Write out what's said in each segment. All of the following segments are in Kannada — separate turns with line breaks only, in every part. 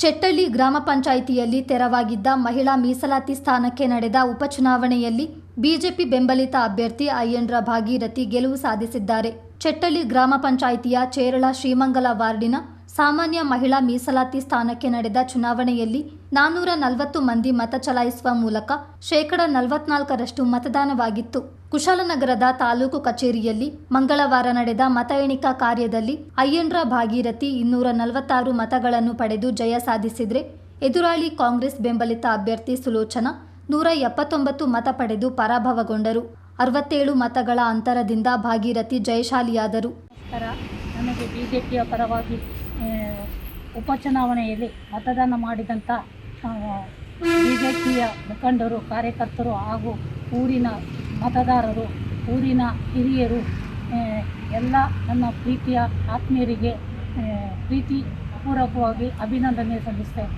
ಚೆಟ್ಟಳ್ಳಿ ಗ್ರಾಮ ಪಂಚಾಯಿತಿಯಲ್ಲಿ ತೆರವಾಗಿದ್ದ ಮಹಿಳಾ ಮೀಸಲಾತಿ ಸ್ಥಾನಕ್ಕೆ ನಡೆದ ಉಪಚುನಾವಣೆಯಲ್ಲಿ ಬಿಜೆಪಿ ಬೆಂಬಲಿತ ಅಭ್ಯರ್ಥಿ ಅಯ್ಯಂಡ್ರ ಭಾಗೀರಥಿ ಗೆಲುವು ಸಾಧಿಸಿದ್ದಾರೆ. ಚೆಟ್ಟಳ್ಳಿ ಗ್ರಾಮ ಪಂಚಾಯಿತಿಯ ಚೇರಳ ಶ್ರೀಮಂಗಲ ವಾರ್ಡಿನ ಸಾಮಾನ್ಯ ಮಹಿಳಾ ಮೀಸಲಾತಿ ಸ್ಥಾನಕ್ಕೆ ನಡೆದ ಚುನಾವಣೆಯಲ್ಲಿ ನಾನ್ನೂರ ನಲವತ್ತು ಮಂದಿ ಮತ ಚಲಾಯಿಸುವ ಮೂಲಕ ಶೇಕಡ ನಲವತ್ನಾಲ್ಕರಷ್ಟು ಮತದಾನವಾಗಿತ್ತು. ಕುಶಾಲನಗರದ ತಾಲೂಕು ಕಚೇರಿಯಲ್ಲಿ ಮಂಗಳವಾರ ನಡೆದ ಮತ ಎಣಿಕಾ ಕಾರ್ಯದಲ್ಲಿ ಅಯ್ಯಂಡ್ರ ಭಾಗೀರಥಿ ಇನ್ನೂರ ನಲವತ್ತಾರು ಮತಗಳನ್ನು ಪಡೆದು ಜಯ ಸಾಧಿಸಿದರೆ ಎದುರಾಳಿ ಕಾಂಗ್ರೆಸ್ ಬೆಂಬಲಿತ ಅಭ್ಯರ್ಥಿ ಸುಲೋಚನಾ ನೂರ ಎಪ್ಪತ್ತೊಂಬತ್ತು ಮತ ಪಡೆದು ಪರಾಭವಗೊಂಡರು. ಅರವತ್ತೇಳು ಮತಗಳ ಅಂತರದಿಂದ ಭಾಗೀರಥಿ ಜಯಶಾಲಿಯಾದರು.
ನನಗೆ ಬಿ ಜೆ ಪಿಯ ಪರವಾಗಿ ಉಪಚುನಾವಣೆಯಲ್ಲಿ ಮತದಾನ ಮಾಡಿದಂಥ ಬಿ ಜೆ ಪಿಯ ಮುಖಂಡರು, ಕಾರ್ಯಕರ್ತರು ಹಾಗೂ ಊರಿನ ಮತದಾರರು, ಊರಿನ ಹಿರಿಯರು ಎಲ್ಲ ನನ್ನ ಪ್ರೀತಿಯ ಆತ್ಮೀಯರಿಗೆ ಪ್ರೀತಿ ಪೂರ್ವಕವಾಗಿ ಅಭಿನಂದನೆ ಸಲ್ಲಿಸ್ತೇನೆ.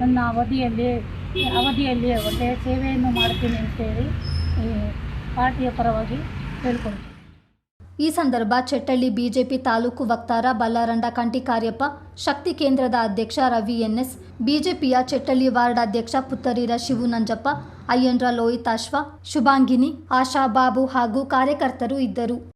ನನ್ನ ಅವಧಿಯಲ್ಲಿ ಅವಧಿಯಲ್ಲಿ ಒಳ್ಳೆಯ ಸೇವೆಯನ್ನು ಮಾಡ್ತೀನಿ ಅಂತೇಳಿ ಪಾರ್ಟಿಯ ಪರವಾಗಿ ಹೇಳ್ಕೊಳ್ತೀನಿ
ಈ ಸಂದರ್ಭ ಚೆಟ್ಟಳ್ಳಿ ಬಿಜೆಪಿ ತಾಲೂಕು ವಕ್ತಾರ ಬಲ್ಲಾರಂಡ ಕಂಟಿಕಾರ್ಯಪ್ಪ ಶಕ್ತಿ ಕೇಂದ್ರದ ಅಧ್ಯಕ್ಷ ರವಿ ಎನ್ಎಸ್, ಬಿಜೆಪಿಯ ಚೆಟ್ಟಳ್ಳಿ ವಾರ್ಡ್ ಅಧ್ಯಕ್ಷ ಪುತ್ತರೀರ ಶಿವು ನಂಜಪ್ಪ ಅಯ್ಯಂಡ್ರ ಲೋಹಿತಾಶ್ವ, ಶುಭಾಂಗಿನಿ, ಆಶಾ ಬಾಬು ಹಾಗೂ ಕಾರ್ಯಕರ್ತರು ಇದ್ದರು.